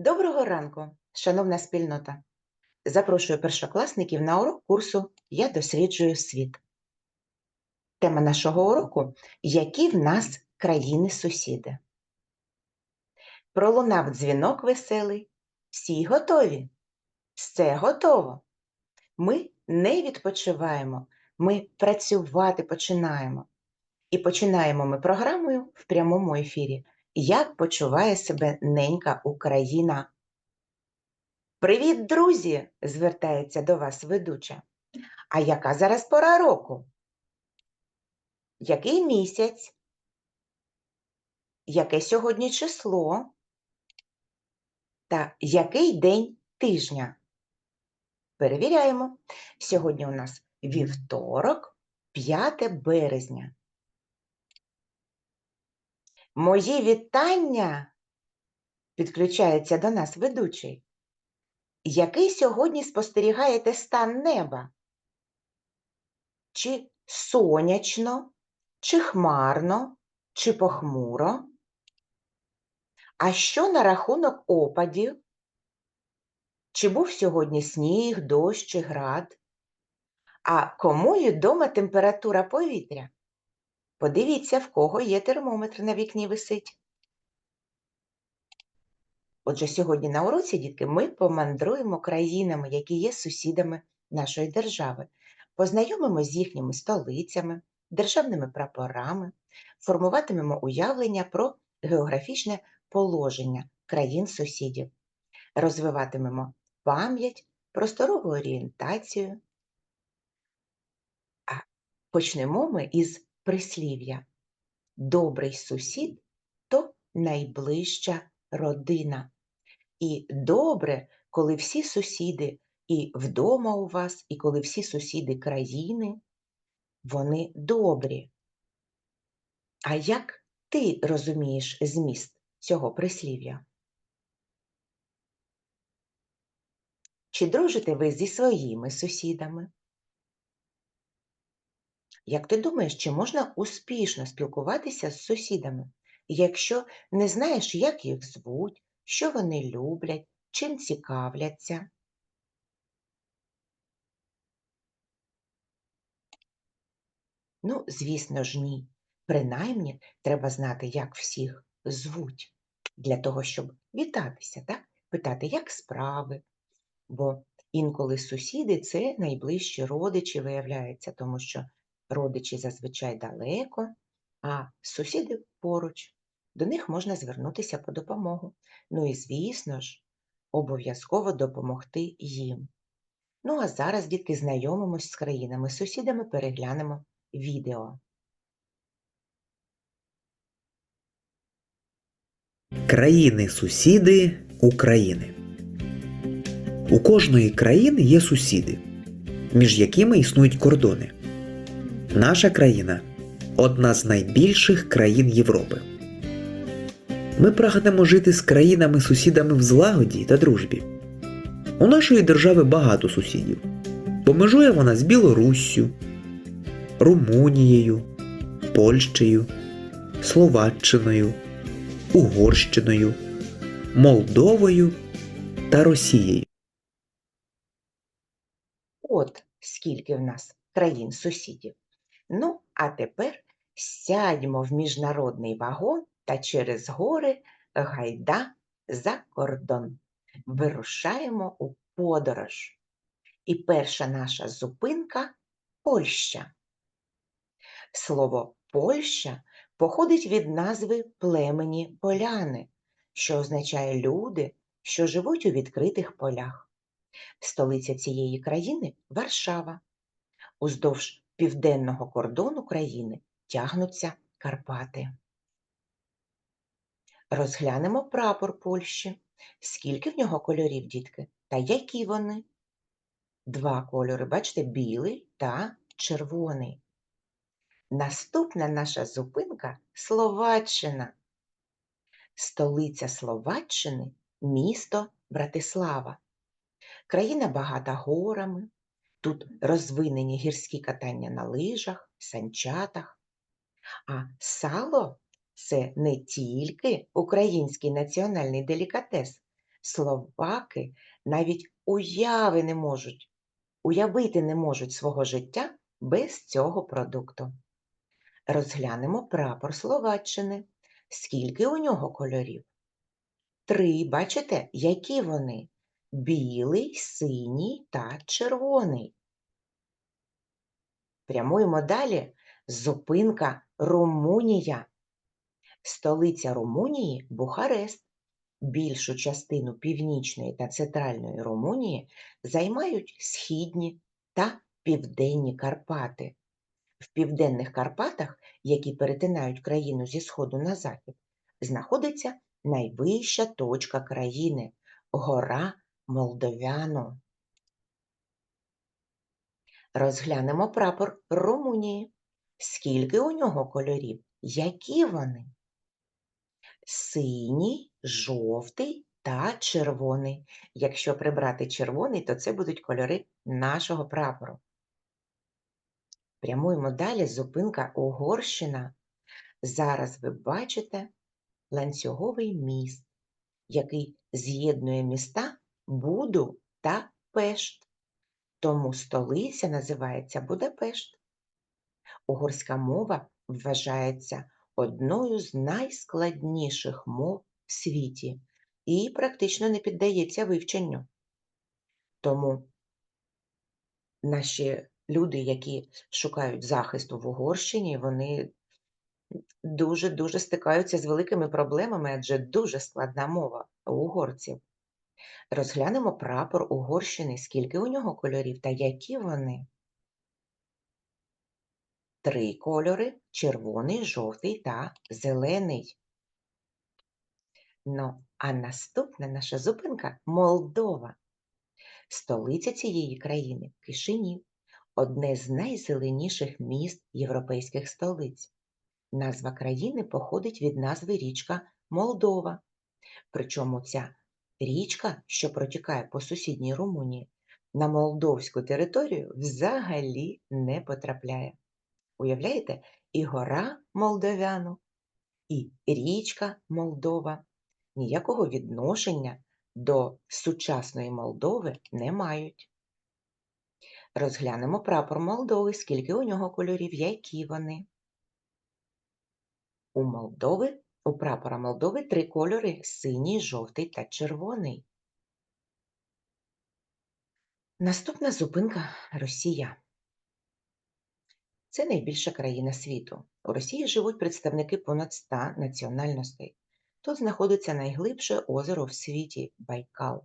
Доброго ранку, шановна спільнота! Запрошую першокласників на урок курсу Я досліджую світ. Тема нашого уроку Які в нас країни-сусіди? Пролунав дзвінок веселий. Всі готові? Все готово. Ми не відпочиваємо, ми працювати починаємо. І починаємо ми програмою в прямому ефірі. Як почуває себе ненька Україна? Привіт, друзі! звертається до вас ведуча. А яка зараз пора року? Який місяць? Яке сьогодні число? Та який день тижня? Перевіряємо. Сьогодні у нас вівторок, 5 березня. Мої вітання, підключається до нас ведучий. Який сьогодні спостерігаєте стан неба? Чи сонячно, чи хмарно, чи похмуро? А що на рахунок опадів? Чи був сьогодні сніг, дощ чи град? А кому відома температура повітря? Подивіться, в кого є термометр на вікні висить. Отже, сьогодні на уроці, дітки, ми помандруємо країнами, які є сусідами нашої держави, познайомимо з їхніми столицями, державними прапорами, формуватимемо уявлення про географічне положення країн-сусідів, розвиватимемо пам'ять, просторову орієнтацію. А почнемо ми із прислів'я. Добрий сусід то найближча родина. І добре, коли всі сусіди і вдома у вас, і коли всі сусіди країни, вони добрі. А як ти розумієш зміст цього прислів'я? Чи дружите ви зі своїми сусідами? Як ти думаєш, чи можна успішно спілкуватися з сусідами, якщо не знаєш, як їх звуть, що вони люблять, чим цікавляться? Ну, звісно ж, ні. Принаймні, треба знати, як всіх звуть, для того, щоб вітатися, так? питати, як справи. Бо інколи сусіди це найближчі родичі виявляються, тому що родичі зазвичай далеко, а сусіди поруч. До них можна звернутися по допомогу. Ну і, звісно ж, обов'язково допомогти їм. Ну, а зараз, дітки, знайомимось з країнами-сусідами, переглянемо відео. Країни-сусіди України. У кожної країни є сусіди, між якими існують кордони. Наша країна одна з найбільших країн Європи. Ми прагнемо жити з країнами-сусідами в злагоді та дружбі. У нашої держави багато сусідів. Помежує вона з Білоруссю, Румунією, Польщею, Словаччиною, Угорщиною, Молдовою та Росією. От скільки в нас країн-сусідів. Ну, а тепер сядьмо в міжнародний вагон та через гори гайда за кордон. Вирушаємо у подорож. І перша наша зупинка Польща. Слово Польща походить від назви племені поляни, що означає люди, що живуть у відкритих полях. Столиця цієї країни Варшава. Уздовж південного кордону країни тягнуться Карпати. Розглянемо прапор Польщі. Скільки в нього кольорів, дітки? Та які вони? Два кольори, бачите, білий та червоний. Наступна наша зупинка Словаччина. Столиця Словаччини місто Братислава. Країна багата горами. Тут розвинені гірські катання на лижах, санчатах. А сало це не тільки український національний делікатес, Словаки навіть уяви не можуть, уявити не можуть свого життя без цього продукту. Розглянемо прапор Словаччини. Скільки у нього кольорів? Три, бачите, які вони? Білий, синій та червоний. Прямуємо далі. Зупинка Румунія. Столиця Румунії Бухарест. Більшу частину північної та центральної Румунії займають східні та південні Карпати. В південних Карпатах, які перетинають країну зі сходу на захід, знаходиться найвища точка країни гора Молдовяно. Розглянемо прапор Румунії. Скільки у нього кольорів? Які вони? Синій, жовтий та червоний. Якщо прибрати червоний, то це будуть кольори нашого прапору. Прямуємо далі. Зупинка Угорщина. Зараз ви бачите ланцюговий міст, який з'єднує міста Буду та Пешт. Тому столиця називається Будапешт. Угорська мова вважається одною з найскладніших мов в світі і практично не піддається вивченню. Тому наші люди, які шукають захисту в Угорщині, вони дуже-дуже стикаються з великими проблемами, адже дуже складна мова у угорців. Розглянемо прапор Угорщини, скільки у нього кольорів та які вони. Три кольори червоний, жовтий та зелений. Ну, а наступна наша зупинка Молдова. Столиця цієї країни Кишинів, одне з найзеленіших міст європейських столиць. Назва країни походить від назви річка Молдова. Причому ця річка, що протікає по сусідній Румунії, на молдовську територію взагалі не потрапляє. Уявляєте, і гора Молдовяну, і річка Молдова ніякого відношення до сучасної Молдови не мають. Розглянемо прапор Молдови, скільки у нього кольорів, які вони. У Молдови, у прапора Молдови три кольори синій, жовтий та червоний. Наступна зупинка Росія. Це найбільша країна світу. У Росії живуть представники понад 100 національностей. Тут знаходиться найглибше озеро в світі Байкал.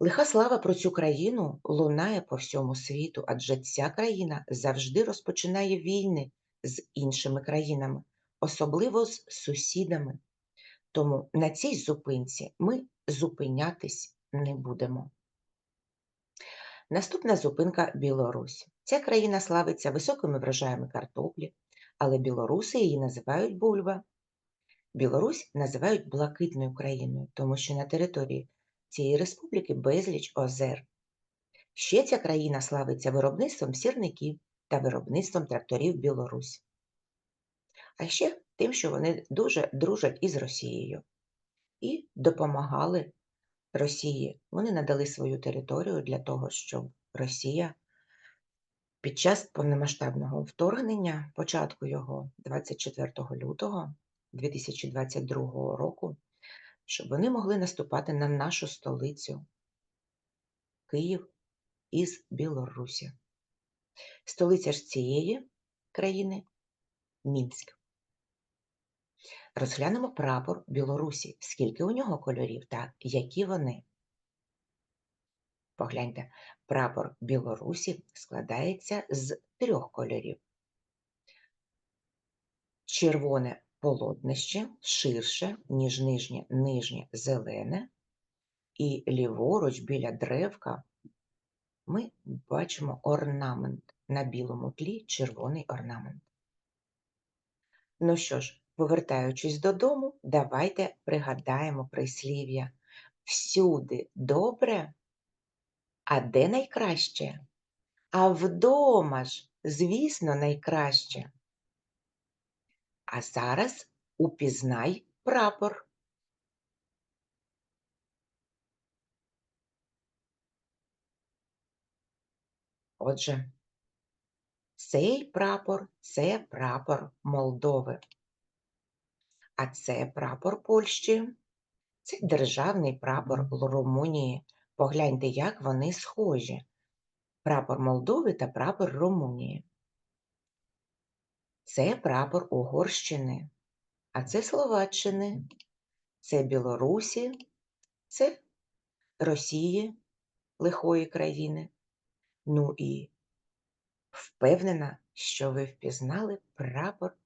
Лиха слава про цю країну лунає по всьому світу, адже ця країна завжди розпочинає війни з іншими країнами, особливо з сусідами. Тому на цій зупинці ми зупинятись не будемо. Наступна зупинка Білорусь. Ця країна славиться високими врожаями картоплі, але білоруси її називають бульба. Білорусь називають блакитною країною, тому що на території цієї республіки безліч озер. Ще ця країна славиться виробництвом сірників та виробництвом тракторів Білорусь. А ще тим, що вони дуже дружать із Росією і допомагали Росії. Вони надали свою територію для того, щоб Росія під час повномасштабного вторгнення, початку його 24 лютого 2022 року, щоб вони могли наступати на нашу столицю Київ із Білорусі. Столиця ж цієї країни Мінськ. Розглянемо прапор Білорусі, скільки у нього кольорів та які вони. Погляньте, прапор Білорусі складається з трьох кольорів. Червоне полотнище ширше, ніж нижнє нижнє зелене, і ліворуч біля древка ми бачимо орнамент на білому тлі червоний орнамент. Ну що ж, Повертаючись додому, давайте пригадаємо прислів'я. Всюди добре, а де найкраще? А вдома ж, звісно, найкраще. А зараз упізнай прапор. Отже, цей прапор це прапор Молдови. А це прапор Польщі. Це державний прапор Румунії. Погляньте, як вони схожі. Прапор Молдови та прапор Румунії. Це прапор Угорщини, а це Словаччини, це Білорусі, це Росії, лихої країни. Ну і впевнена, що ви впізнали прапор,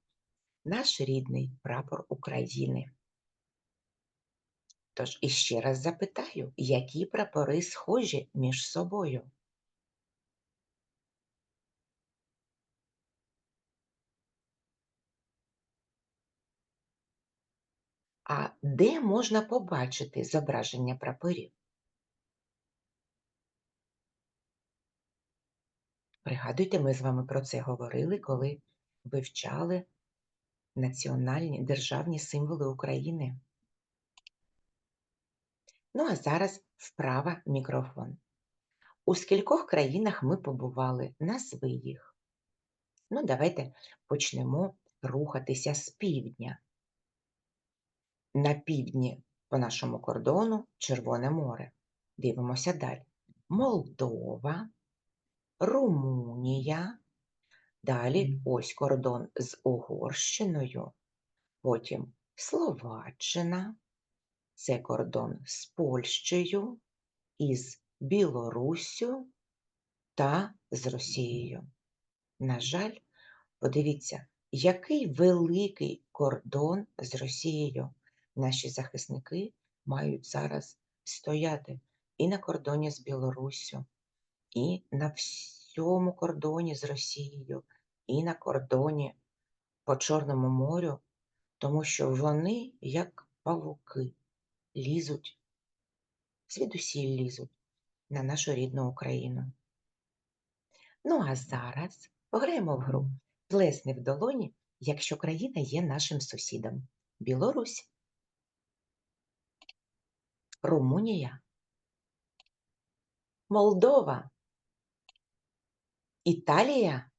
наш рідний прапор України. Тож іще раз запитаю, які прапори схожі між собою? А де можна побачити зображення прапорів? Пригадуйте, ми з вами про це говорили, коли вивчали національні державні символи України. Ну а зараз вправа мікрофон. У скількох країнах ми побували? Назви їх. Ну, давайте почнемо рухатися з півдня. На півдні по нашому кордону Червоне море. Дивимося далі. Молдова, Румунія. Далі ось кордон з Угорщиною, потім Словаччина, це кордон з Польщею, із Білоруссю та з Росією. На жаль, подивіться, який великий кордон з Росією. Наші захисники мають зараз стояти і на кордоні з Білоруссю, і на всьому кордоні з Росією, і на кордоні по Чорному морю, тому що вони, як павуки, лізуть, звідусіль лізуть на нашу рідну Україну. Ну а зараз пограємо в гру Плесни в долоні, якщо країна є нашим сусідом. Білорусь, Румунія, Молдова, Італія,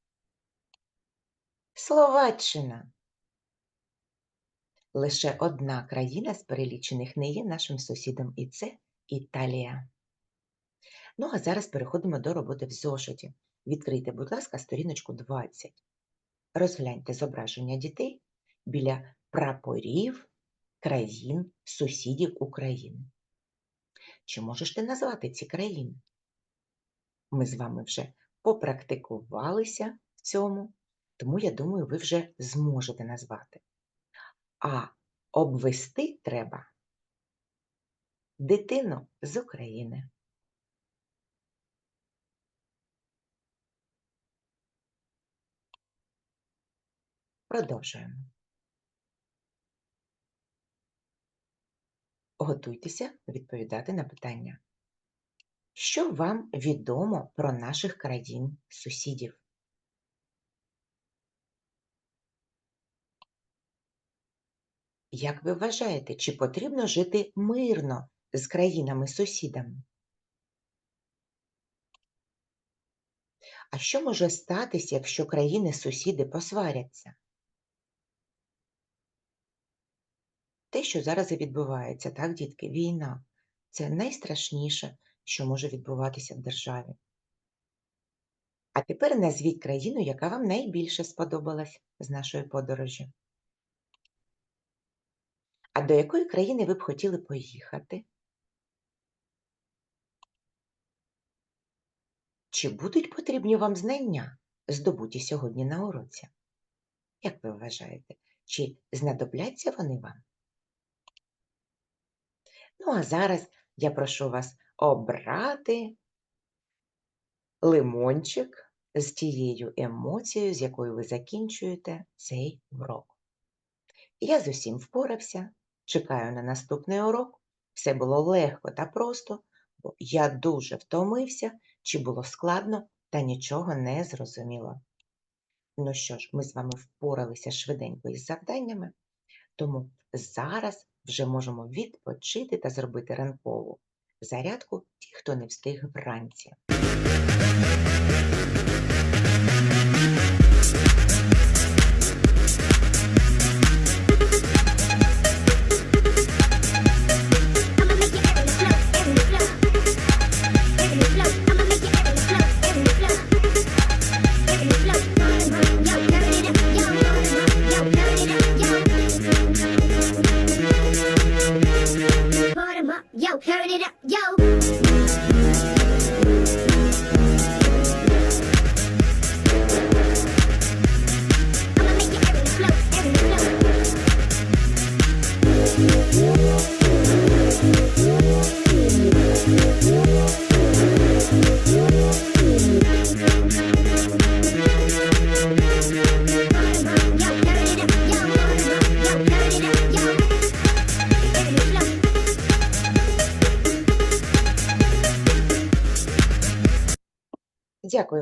Словаччина. Лише одна країна з перелічених не є нашим сусідом, і це Італія. Ну а зараз переходимо до роботи в зошиті. Відкрийте, будь ласка, сторіночку 20. Розгляньте зображення дітей біля прапорів країн сусідів України. Чи можеш ти назвати ці країни? Ми з вами вже попрактикувалися в цьому, тому я думаю, ви вже зможете назвати. А обвести треба дитину з України. Продовжуємо. Готуйтеся відповідати на питання. Що вам відомо про наших країн Як ви вважаєте, чи потрібно жити мирно з країнами-сусідами? А що може статися, якщо країни-сусіди посваряться? Те, що зараз і відбувається, так, дітки, війна це найстрашніше, що може відбуватися в державі. А тепер назвіть країну, яка вам найбільше сподобалась з нашої подорожі. А до якої країни ви б хотіли поїхати? Чи будуть потрібні вам знання, здобуті сьогодні на уроці? Як ви вважаєте, чи знадобляться вони вам? Ну, а зараз я прошу вас обрати лимончик з тією емоцією, з якою ви закінчуєте цей урок. Я з усім впорався, чекаю на наступний урок. Все було легко та просто, бо я дуже втомився, чи було складно та нічого не зрозуміло. Ну що ж, ми з вами впоралися швиденько із завданнями, тому зараз вже можемо відпочити та зробити ранкову зарядку ті, хто не встиг вранці.